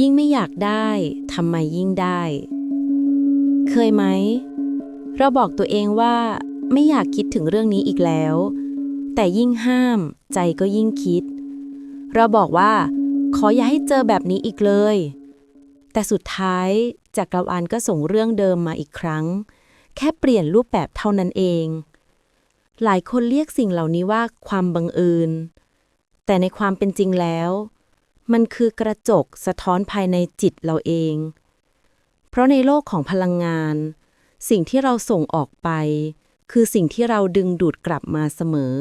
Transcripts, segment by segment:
ยิ่งไม่อยากได้ทำไมยิ่งได้ เคยไหม เราบอกตัวเองว่าไม่อยากคิดถึงเรื่องนี้อีกแล้ว แต่ยิ่งห้ามใจก็ยิ่งคิด เราบอกว่า ขออย่าให้เจอแบบนี้อีกเลย แต่สุดท้ายจักรวาลก็ส่งเรื่องเดิมมาอีกครั้ง แค่เปลี่ยนรูปแบบเท่านั้นเอง หลายคนเรียกสิ่งเหล่านี้ว่าความบังเอิญแต่ในความเป็นจริงแล้ว มันคือกระจกสะท้อนภายในจิตเราเอง เพราะในโลกของพลังงาน สิ่งที่เราส่งออกไป คือสิ่งที่เราดึงดูดกลับมาเสมอ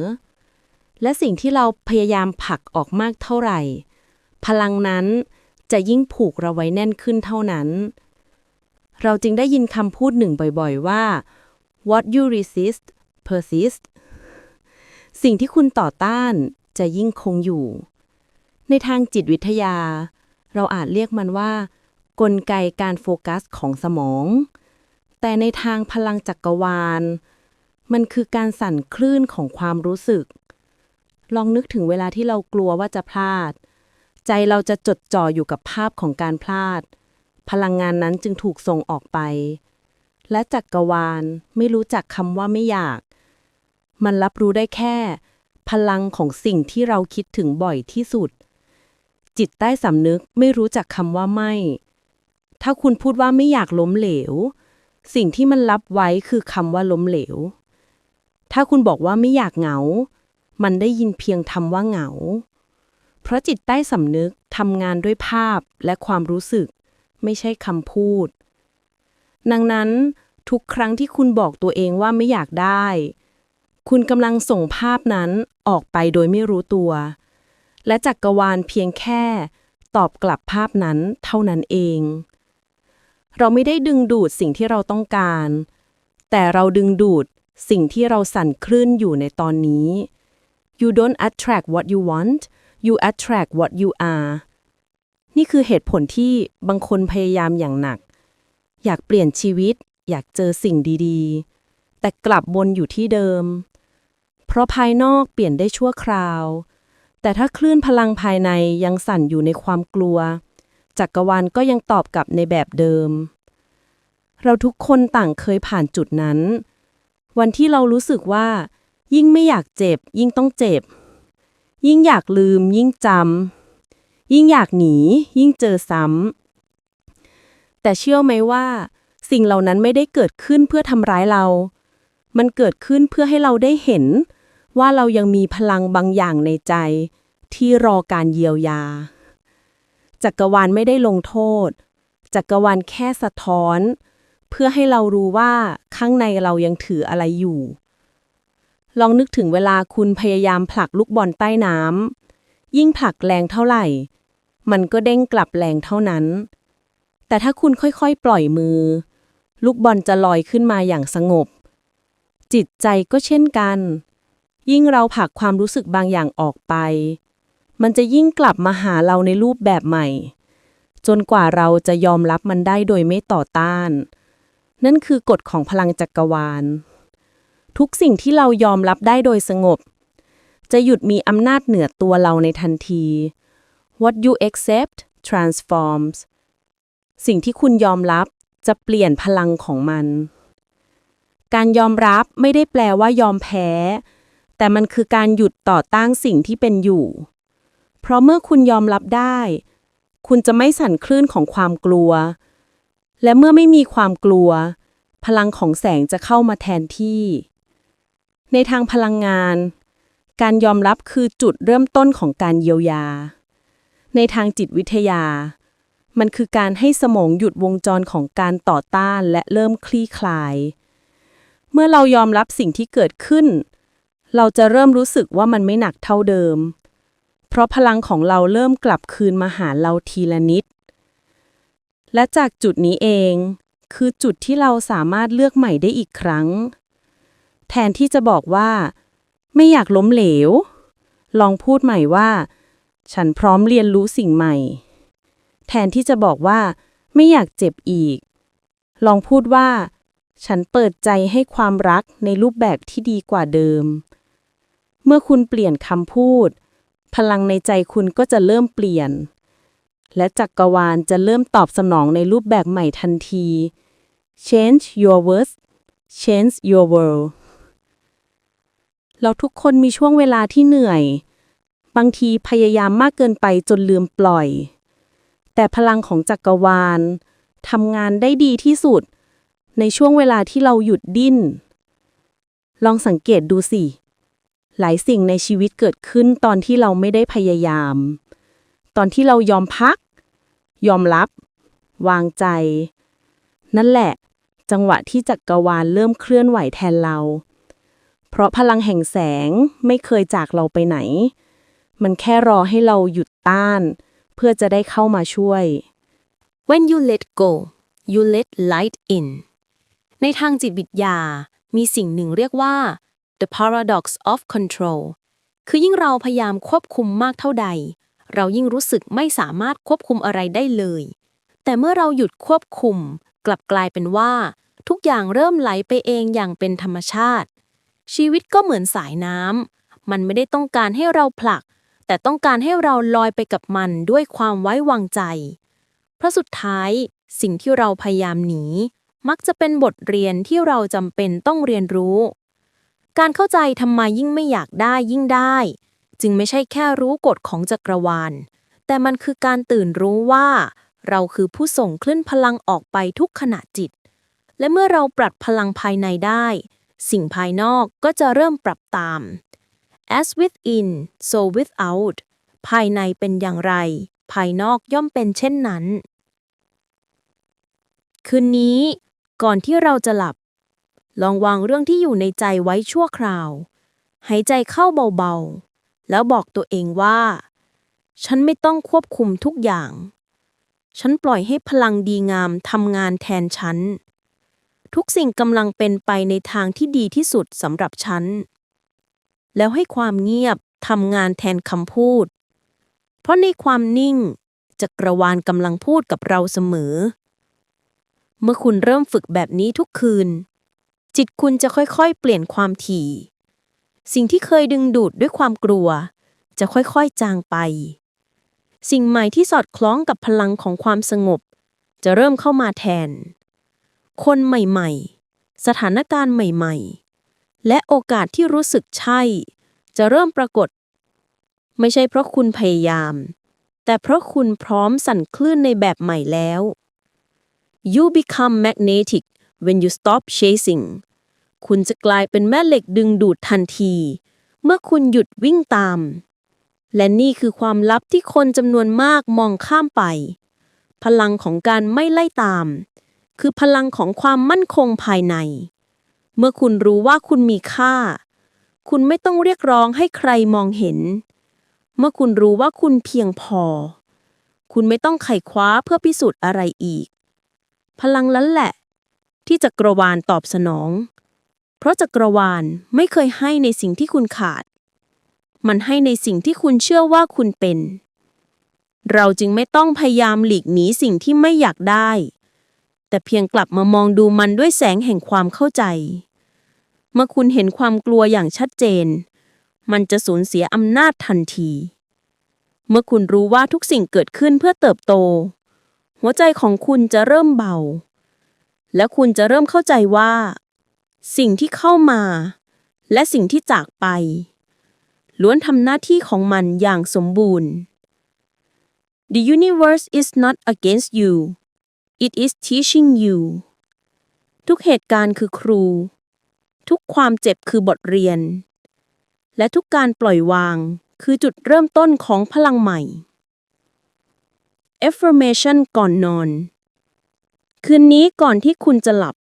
และสิ่งที่เราพยายามผลักออกมากเท่าไหร่ พลังนั้นจะยิ่งผูกเราไว้แน่นขึ้นเท่านั้น เราจึงได้ยินคำพูดหนึ่งบ่อยๆว่า what you resist persist สิ่งที่คุณต่อต้านจะยิ่งคงอยู่ ในทางจิตวิทยา เราอาจเรียกมันว่า กลไกการโฟกัสของสมอง แต่ในทางพลังจักรวาล มันคือการสั่นคลื่นของความรู้สึก ลองนึกถึงเวลาที่เรากลัวว่าจะพลาด ใจเราจะจดจ่ออยู่กับภาพของการพลาด พลังงานนั้นจึงถูกส่งออกไป และจักรวาลไม่รู้จักคำว่าไม่อยาก มันรับรู้ได้แค่ พลังของสิ่งที่เราคิดถึงบ่อยที่สุด จิตใต้สำนึกไม่รู้จักคำว่าไม่ ถ้าคุณพูดว่าไม่อยากล้มเหลว สิ่งที่มันรับไว้คือคำว่าล้มเหลว ถ้าคุณบอกว่าไม่อยากเหงา มันได้ยินเพียงคำว่าเหงา เพราะจิตใต้สำนึกทำงานด้วยภาพและความรู้สึก ไม่ใช่คำพูด ดังนั้นทุกครั้งที่คุณบอกตัวเองว่าไม่อยากได้ คุณกำลังส่งภาพนั้นออกไปโดยไม่รู้ตัว และจักกรวาลเพียงแค่ ตอบกลับภาพนั้นเท่านั้นเอง เราไม่ได้ดึงดูดสิ่งที่เราต้องการ แต่เราดึงดูดสิ่งที่เราสั่นคลื่นอยู่ในตอนนี้ you don't attract what you want you attract what you are นี่คือเหตุผลที่บางคนพยายามอย่างหนัก อยากเปลี่ยนชีวิต อยากเจอสิ่งดีๆ แต่กลับวนอยู่ที่เดิม เพราะภายนอกเปลี่ยนได้ชั่วคราว แต่ถ้าคลื่นพลังภายในยังสั่นอยู่ในความกลัว จักรวาลก็ยังตอบกลับในแบบเดิม เราทุกคนต่างเคยผ่านจุดนั้น วันที่เรารู้สึกว่า ยิ่งไม่อยากเจ็บ ยิ่งต้องเจ็บ ยิ่งอยากลืม ยิ่งจำยิ่งอยากหนี ยิ่งเจอซ้ำแต่เชื่อไหมว่า สิ่งเหล่านั้นไม่ได้เกิดขึ้นเพื่อทำร้ายเรา มันเกิดขึ้นเพื่อให้เราได้เห็น ว่าเรายังมีพลังบางอย่างในใจ ที่รอการเยียวยา จักรวาลไม่ได้ลงโทษ จักรวาลแค่สะท้อน เพื่อให้เรารู้ว่าข้างในเรายังถืออะไรอยู่ ลองนึกถึงเวลาคุณพยายามผลักลูกบอลใต้น้ำยิ่งผลักแรงเท่าไหร่ มันก็เด้งกลับแรงเท่านั้น แต่ถ้าคุณค่อยๆ ปล่อยมือ ลูกบอลจะลอยขึ้นมาอย่างสงบ จิตใจก็เช่นกัน ยิ่งเราผลักความรู้สึกบางอย่างออกไป มันจะยิ่งกลับมาหาเราในรูปแบบใหม่ จนกว่าเราจะยอมรับมันได้โดยไม่ต่อต้าน นั่นคือกฎของพลังจักรวาล ทุกสิ่งที่เรายอมรับได้โดยสงบ จะหยุดมีอำนาจเหนือตัวเราในทันที What you accept transforms สิ่งที่คุณยอมรับจะเปลี่ยนพลังของมัน การยอมรับไม่ได้แปลว่ายอมแพ้ แต่มันคือการหยุดต่อต้านสิ่งที่เป็นอยู่ เพราะเมื่อคุณยอมรับได้ คุณจะไม่สั่นคลื่นของความกลัว และเมื่อไม่มีความกลัว พลังของแสงจะเข้ามาแทนที่ ในทางพลังงาน การยอมรับคือจุดเริ่มต้นของการเยียวยา ในทางจิตวิทยา มันคือการให้สมองหยุดวงจรของการต่อต้านและเริ่มคลี่คลาย เมื่อเรายอมรับสิ่งที่เกิดขึ้น เราจะเริ่มรู้สึกว่ามันไม่หนักเท่าเดิม เพราะพลังของเราเริ่มกลับคืนมาหาเราทีละนิด และจากจุดนี้เอง คือจุดที่เราสามารถเลือกใหม่ได้อีกครั้ง แทนที่จะบอกว่า ไม่อยากล้มเหลว ลองพูดใหม่ว่า ฉันพร้อมเรียนรู้สิ่งใหม่ แทนที่จะบอกว่า ไม่อยากเจ็บอีก ลองพูดว่าฉันเปิดใจให้ความรักในรูปแบบที่ดีกว่าเดิม เมื่อคุณเปลี่ยนคำพูด พลังในใจคุณก็จะเริ่มเปลี่ยน และจักรวาลจะเริ่มตอบสนองในรูปแบบใหม่ทันที change your words change your world เราทุกคนมีช่วงเวลาที่เหนื่อย บางทีพยายามมากเกินไปจนลืมปล่อย แต่พลังของจักรวาลทำงานได้ดีที่สุด ในช่วงเวลาที่เราหยุดดิ้น ลองสังเกตดูสิ หลายสิ่งในชีวิตเกิดขึ้นตอนที่เราไม่ได้พยายาม ตอนที่เรายอมพัก ยอมรับ วางใจ นั่นแหละ จังหวะที่จักรวาลเริ่มเคลื่อนไหวแทนเรา เพราะพลังแห่งแสงไม่เคยจากเราไปไหน มันแค่รอให้เราหยุดต้าน เพื่อจะได้เข้ามาช่วย When you let go you let light in ในทางจิตวิทยา มีสิ่งหนึ่งเรียกว่า the paradox of control คือยิ่งเราพยายามควบคุมมากเท่าใด เรายิ่งรู้สึกไม่สามารถควบคุมอะไรได้เลย แต่เมื่อเราหยุดควบคุม กลับกลายเป็นว่า ทุกอย่างเริ่มไหลไปเองอย่างเป็นธรรมชาติ ชีวิตก็เหมือนสายน้ำมันไม่ได้ต้องการให้เราผลัก แต่ต้องการให้เราลอยไปกับมันด้วยความไว้วางใจ เพราะสุดท้ายสิ่งที่เราพยายามหนีมักจะเป็นบทเรียนที่เราจำเป็นต้องเรียนรู้ การเข้าใจทำไมยิ่งไม่อยากได้ยิ่งได้ จึงไม่ใช่แค่รู้กฎของจักรวาล แต่มันคือการตื่นรู้ว่า เราคือผู้ส่งคลื่นพลังออกไปทุกขณะจิต และเมื่อเราปรับพลังภายในได้ สิ่งภายนอกก็จะเริ่มปรับตาม as within so without ภายในเป็นอย่างไร ภายนอกย่อมเป็นเช่นนั้น คืนนี้ ก่อนที่เราจะหลับ ลองวางเรื่องที่อยู่ในใจไว้ชั่วคราว หายใจเข้าเบาๆ แล้วบอกตัวเองว่า ฉันไม่ต้องควบคุมทุกอย่าง ฉันปล่อยให้พลังดีงามทำงานแทนฉัน ทุกสิ่งกำลังเป็นไปในทางที่ดีที่สุดสำหรับฉัน แล้วให้ความเงียบทำงานแทนคำพูด เพราะในความนิ่งจักรวาลกำลังพูดกับเราเสมอ เมื่อคุณเริ่มฝึกแบบนี้ทุกคืน จิตคุณจะค่อยๆ เปลี่ยนความถี่ สิ่งที่เคยดึงดูดด้วยความกลัว จะค่อยๆ จางไป สิ่งใหม่ที่สอดคล้องกับพลังของความสงบ จะเริ่มเข้ามาแทน คนใหม่ๆ สถานการณ์ใหม่ๆ และโอกาสที่รู้สึกใช่ จะเริ่มปรากฏ ไม่ใช่เพราะคุณพยายาม แต่เพราะคุณพร้อมสั่นคลื่นในแบบใหม่แล้ว You become magnetic when you stop chasing คุณจะกลายเป็นแม่เหล็กดึงดูดทันที เมื่อคุณหยุดวิ่งตาม และนี่คือความลับที่คนจำนวนมากมองข้ามไป พลังของการไม่ไล่ตาม คือพลังของความมั่นคงภายใน เมื่อคุณรู้ว่าคุณมีค่า คุณไม่ต้องเรียกร้องให้ใครมองเห็น เมื่อคุณรู้ว่าคุณเพียงพอ คุณไม่ต้องไขคว้าเพื่อพิสูจน์อะไรอีก พลังนั้นแหละที่จักรวาลตอบสนอง เพราะจักรวาลไม่เคยให้ในสิ่งที่คุณขาด มันให้ในสิ่งที่คุณเชื่อว่าคุณเป็น เราจึงไม่ต้องพยายามหลีกหนีสิ่งที่ไม่อยากได้ แต่เพียงกลับมามองดูมันด้วยแสงแห่งความเข้าใจ เมื่อคุณเห็นความกลัวอย่างชัดเจน มันจะสูญเสียอำนาจทันที เมื่อคุณรู้ว่าทุกสิ่งเกิดขึ้นเพื่อเติบโต หัวใจของคุณจะเริ่มเบาและคุณจะเริ่มเข้าใจว่า สิ่งที่เข้ามา และสิ่งที่จากไป ล้วนทำหน้าที่ของมันอย่างสมบูรณ์ The universe is not against you it is teaching you ทุกเหตุการณ์คือครู ทุกความเจ็บคือบทเรียน และทุกการปล่อยวางคือจุดเริ่มต้นของพลังใหม่ affirmation ก่อนนอน คืนนี้ก่อนที่คุณจะหลับ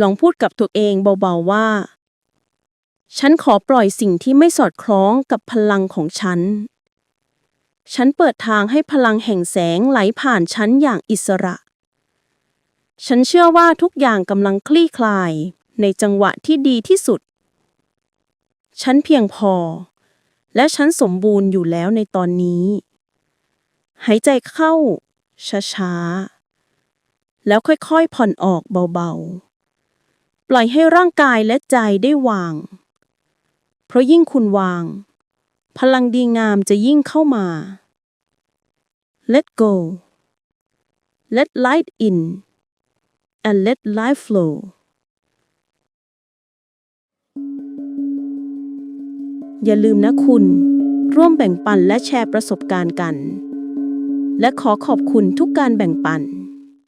ลองพูดกับตัวเองเบาๆว่า ฉันขอปล่อยสิ่งที่ไม่สอดคล้องกับพลังของฉัน ฉันเปิดทางให้พลังแห่งแสงไหลผ่านฉันอย่างอิสระ ฉันเชื่อว่าทุกอย่างกำลังคลี่คลายในจังหวะที่ดีที่สุด ฉันเพียงพอ และฉันสมบูรณ์อยู่แล้วในตอนนี้ หายใจเข้า ช้าๆ แล้วค่อยๆ ผ่อนออกเบาๆ ปล่อยให้ร่างกายและใจได้วาง เพราะยิ่งคุณวาง พลังดีงามจะยิ่งเข้ามา let go let light in and let life flow อย่าลืมนะคุณ ร่วมแบ่งปันและแชร์ประสบการณ์กัน และขอขอบคุณทุกการแบ่งปัน